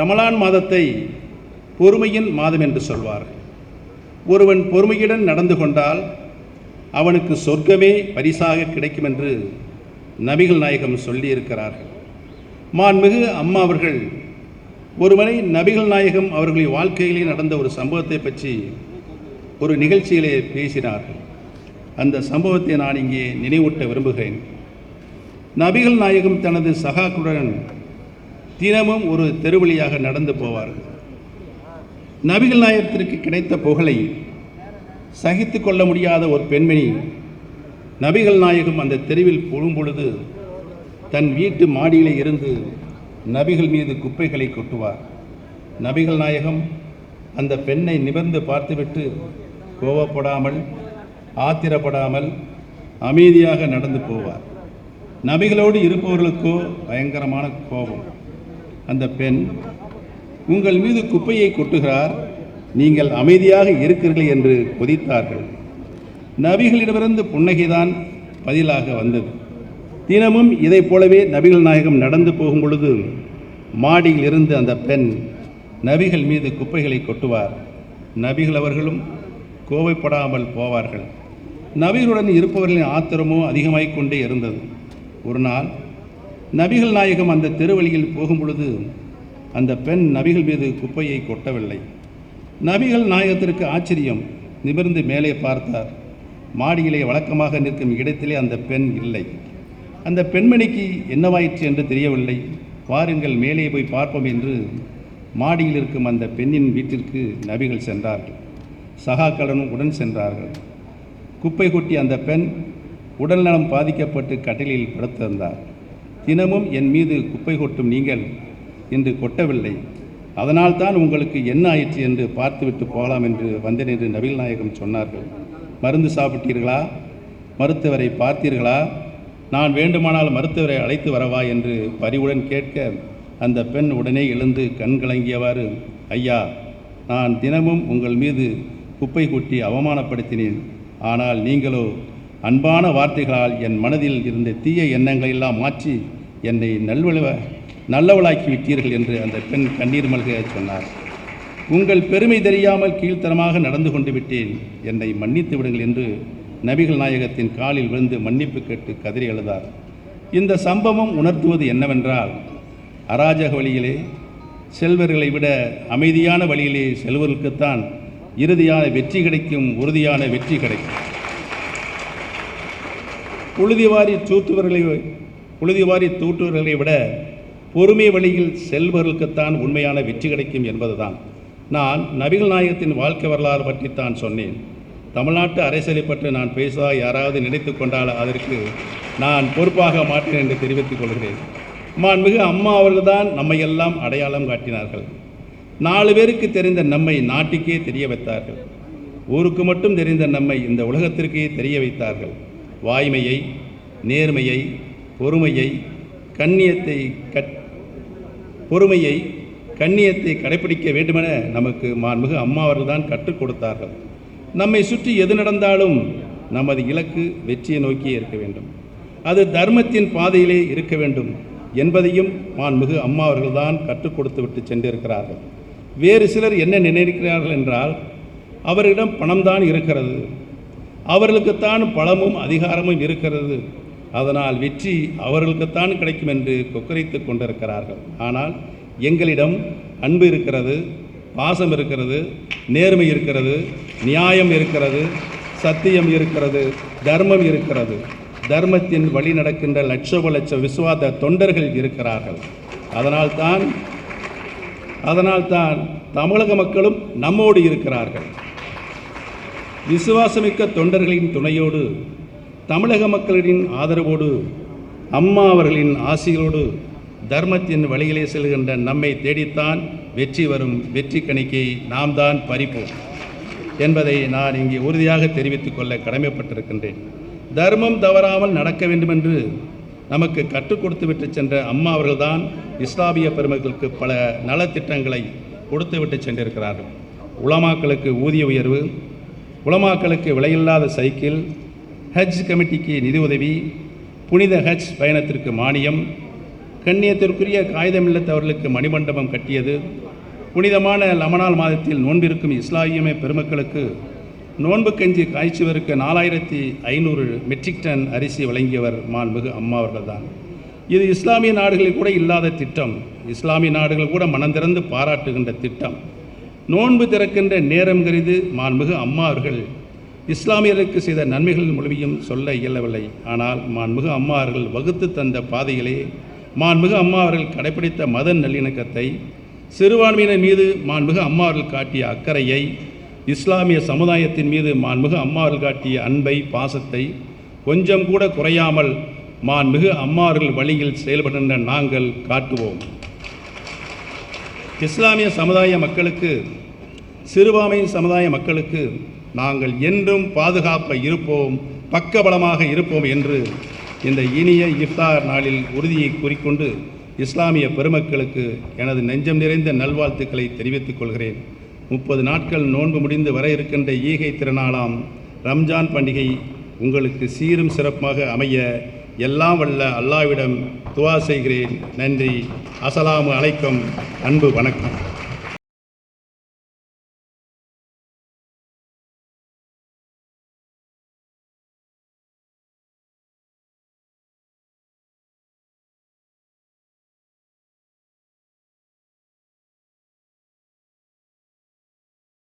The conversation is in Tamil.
ரமலான் மாதத்தை பொறுமையின் மாதம் என்று சொல்வார்கள் ஒருவன் பொறுமையுடன் நடந்து கொண்டால் அவனுக்கு சொர்க்கமே பரிசாக கிடைக்கும் என்று நபிகள் நாயகம் சொல்லியிருக்கிறார்கள். மான்மிகு அம்மா அவர்கள் ஒருவனை நபிகள் நாயகம் அவர்களின் வாழ்க்கையிலே நடந்த ஒரு சம்பவத்தை பற்றி ஒரு நிகழ்ச்சியிலே பேசினார்கள். அந்த சம்பவத்தை நான் இங்கே நினைவூட்ட விரும்புகிறேன். நபிகள் நாயகம் தனது சகாக்களுடன் தினமும் ஒரு தெருவழியாக நடந்து போவார்கள். நபிகள் நாயகத்திற்கு கிடைத்த புகழை சகித்து கொள்ள முடியாத ஒரு பெண்மணி நபிகள் நாயகம் அந்த தெருவில் பொழும்பொழுது தன் வீட்டு மாடியிலே இருந்து நபிகள் மீது குப்பைகளை கொட்டுவார். நபிகள் நாயகம் அந்த பெண்ணை நிமிர்ந்து பார்த்துவிட்டு கோவப்படாமல் ஆத்திரப்படாமல் அமைதியாக நடந்து போவார். நபிகளோடு இருப்பவர்களுக்கோ பயங்கரமான கோபம். அந்த பெண் உங்கள் மீது குப்பையை கொட்டுகிறார் நீங்கள் அமைதியாக இருக்கிறீர்கள் என்று கொதித்தார்கள். நபிகளிடமிருந்து புன்னகைதான் பதிலாக வந்தது. தினமும் இதைப் போலவே நபிகள் நாயகம் நடந்து போகும் பொழுது மாடியில் இருந்து அந்த பெண் நபிகள் மீது குப்பைகளை கொட்டுவார். நபிகள் அவர்களும் கோவைப்படாமல் போவார்கள். நபிகளுடன் இருப்பவர்களின் ஆத்திரமோ அதிகமாகிக் கொண்டே இருந்தது. ஒரு நாள் நபிகள் நாயகம் அந்த தெருவழியில் போகும் பொழுது அந்த பெண் நபிகள் மீது குப்பையை கொட்டவில்லை. நபிகள் நாயகத்திற்கு ஆச்சரியம். நிமிர்ந்து மேலே பார்த்தார். மாடியிலே வழக்கமாக நிற்கும் இடத்திலே அந்த பெண் இல்லை. அந்த பெண்மணிக்கு என்னவாயிற்று என்று தெரியவில்லை. வாருங்கள் மேலே போய் பார்ப்போம் என்று மாடியில் இருக்கும் அந்த பெண்ணின் வீட்டிற்கு நபிகள் சென்றார்கள். சகாக்களுடன் உடன் சென்றார்கள். குப்பை கொட்டி அந்த பெண் உடல்நலம் பாதிக்கப்பட்டு கட்டிலில் படுத்திருந்தார். தினமும் என் மீது குப்பை கொட்டும் நீங்கள் இன்று கொட்டவில்லை. அதனால்தான் உங்களுக்கு என்ன ஆயிற்று என்று பார்த்துவிட்டு போகலாம் என்று வந்தேன் என்று நபிகள் நாயகம் சொன்னார்கள். மருந்து சாப்பிட்டீர்களா? மருத்துவரை பார்த்தீர்களா? நான் வேண்டுமானால் மருத்துவரை அழைத்து வரவா என்று பரிவுடன் கேட்க அந்த பெண் உடனே எழுந்து கண் கலங்கியவாறு ஐயா நான் தினமும் உங்கள் மீது குப்பை கொட்டி அவமானப்படுத்தினேன். ஆனால் நீங்களோ அன்பான வார்த்தைகளால் என் மனதில் இருந்த தீய எண்ணங்களை எல்லாம் மாற்றி என்னை நல்வழுவ நல்லவளாக்கி விட்டீர்கள் என்று அந்த பெண் கண்ணீர் மல்க சொன்னார். உங்கள் பெருமை தெரியாமல் கீழ்த்தரமாக நடந்து கொண்டு விட்டேன். என்னை மன்னித்து விடுங்கள் என்று நபிகள் நாயகத்தின் காலில் விழுந்து மன்னிப்பு கேட்டு கதறி எழுதார் இந்த சம்பவம் உணர்த்துவது என்னவென்றால் அராஜக வழியிலே செல்வர்களை விட அமைதியான வழியிலே செல்வர்களுக்குத்தான் இறுதியான வெற்றி கிடைக்கும் உறுதியான வெற்றி கிடைக்கும். புழுதிவாரி தூற்றுவர்களை புழுதிவாரி தூற்றுவர்களை விட பொறுமை வழியில் செல்பவர்களுக்குத்தான் உண்மையான வெற்றி கிடைக்கும் என்பதுதான். நான் நபிகள் நாயகத்தின் வாழ்க்கை வரலாறு பற்றி தான் சொன்னேன். தமிழ்நாட்டு அரசியலை பற்றி நான் பேசுவதாக யாராவது நினைத்து கொண்டால் அதற்கு நான் பொறுப்பாக மாட்டேன் என்று தெரிவித்துக் கொள்கிறேன். மாண்புமிகு அம்மா அவர்கள்தான் நம்மை எல்லாம் அடையாளம் காட்டினார்கள். நாலு பேருக்கு தெரிந்த நம்மை நாட்டுக்கே தெரிய வைத்தார்கள். ஊருக்கு மட்டும் தெரிந்த நம்மை இந்த உலகத்திற்கே தெரிய வைத்தார்கள். வாய்மையை நேர்மையை பொறுமையை கண்ணியத்தை கட் பொறுமையை கண்ணியத்தை கடைப்பிடிக்க வேண்டுமென நமக்கு மாண்புகு அம்மா அவர்கள்தான் கற்றுக் கொடுத்தார்கள். நம்மை சுற்றி எது நடந்தாலும் நமது இலக்கு வெற்றியை நோக்கியே இருக்க வேண்டும். அது தர்மத்தின் பாதையிலே இருக்க வேண்டும் என்பதையும் மாண்புகு அம்மா அவர்கள் தான் கற்றுக் கொடுத்து விட்டு சென்றிருக்கிறார்கள். வேறு சிலர் என்ன நினைக்கிறார்கள் என்றால் அவரிடம் பணம்தான் இருக்கிறது. அவர்களுக்குத்தான் பலமும் அதிகாரமும் இருக்கிறது. அதனால் வெற்றி அவர்களுக்குத்தான் கிடைக்கும் என்று கொக்கரித்து கொண்டிருக்கிறார்கள். ஆனால் எங்களிடம் அன்பு இருக்கிறது பாசம் இருக்கிறது நேர்மை இருக்கிறது நியாயம் இருக்கிறது சத்தியம் இருக்கிறது தர்மம் இருக்கிறது. தர்மத்தின் வழி நடக்கின்ற லட்சோப லட்ச விசுவாத தொண்டர்கள் இருக்கிறார்கள். அதனால்தான் அதனால்தான் தமிழக மக்களும் நம்மோடு இருக்கிறார்கள். விசுவாசமிக்க தொண்டர்களின் துணையோடு தமிழக மக்களின் ஆதரவோடு அம்மா அவர்களின் ஆசிகளோடு தர்மத்தின் வழியிலே செல்கின்ற நம்மை தேடித்தான் வெற்றி வரும் வெற்றி கணிக்கை நாம் தான் பறிப்போம் என்பதை நான் இங்கே உறுதியாக தெரிவித்துக் கொள்ள கடமைப்பட்டிருக்கின்றேன். தர்மம் தவறாமல் நடக்க வேண்டுமென்று நமக்கு கற்றுக் கொடுத்து விட்டு சென்ற அம்மா அவர்கள்தான் இஸ்லாமிய பெருமக்களுக்கு பல நலத்திட்டங்களை கொடுத்து விட்டு சென்றிருக்கிறார்கள். உலமாக்களுக்கு ஊதிய உயர்வு உலமாக்களுக்கு விலையில்லாத சைக்கிள் ஹஜ் கமிட்டிக்கு நிதி உதவி புனித ஹஜ் பயணத்திற்கு மானியம் கண்ணியத்திற்குரிய காகிதமில்லத்தவர்களுக்கு மணிமண்டபம் கட்டியது புனிதமான லமனால் மாதத்தில் நோன்பிருக்கும் இஸ்லாமிய பெருமக்களுக்கு நோன்பு கஞ்சி காய்ச்சுவருக்கு நாலாயிரத்தி ஐநூறு மெட்ரிக் டன் அரிசி வழங்கியவர் மாண்புகு அம்மா அவர்கள்தான். இது இஸ்லாமிய நாடுகளில் கூட இல்லாத திட்டம். இஸ்லாமிய நாடுகள் கூட மனந்திறந்து பாராட்டுகின்ற திட்டம். நோன்பு திறக்கின்ற நேரம் கருது மாண்புகு அம்மா அவர்கள் இஸ்லாமியருக்கு செய்த நன்மைகள் முழுமையும் சொல்ல இயலவில்லை. ஆனால் மாண்புகு அம்மா அவர்கள் வகுத்து தந்த பாதைகளே மாண்புகு அம்மா அவர்கள் கடைப்பிடித்த மத நல்லிணக்கத்தை சிறுபான்மையினர் மீது மாண்புகு அம்மா அவர்கள் காட்டிய அக்கறையை இஸ்லாமிய சமுதாயத்தின் மீது மாண்புகு அம்மா அவர்கள் காட்டிய அன்பை பாசத்தை கொஞ்சம் கூட குறையாமல் மாண்புகு அம்மா அவர்கள் வழியில் செயல்படுகின்ற நாங்கள் காட்டுவோம். இஸ்லாமிய சமுதாய மக்களுக்கு சிறுபான்மை சமுதாய மக்களுக்கு நாங்கள் என்றும் பாதுகாப்பாக இருப்போம் பக்கபலமாக இருப்போம் என்று இந்த இனிய இஃப்தார் நாளில் உறுதியை கூறிக்கொண்டு இஸ்லாமிய பெருமக்களுக்கு எனது நெஞ்சம் நிறைந்த நல்வாழ்த்துக்களை தெரிவித்துக் கொள்கிறேன். முப்பது நாட்கள் நோன்பு முடிந்து வர இருக்கின்ற ஈகை திருநாளாம் ரம்ஜான் பண்டிகை உங்களுக்கு சீரும் சிறப்பாக அமைய எல்லாம் வல்ல அல்லாவிடம் துவா செய்கிறேன். நன்றி. அசலாமு அலைக்கும். அன்பு வணக்கம்.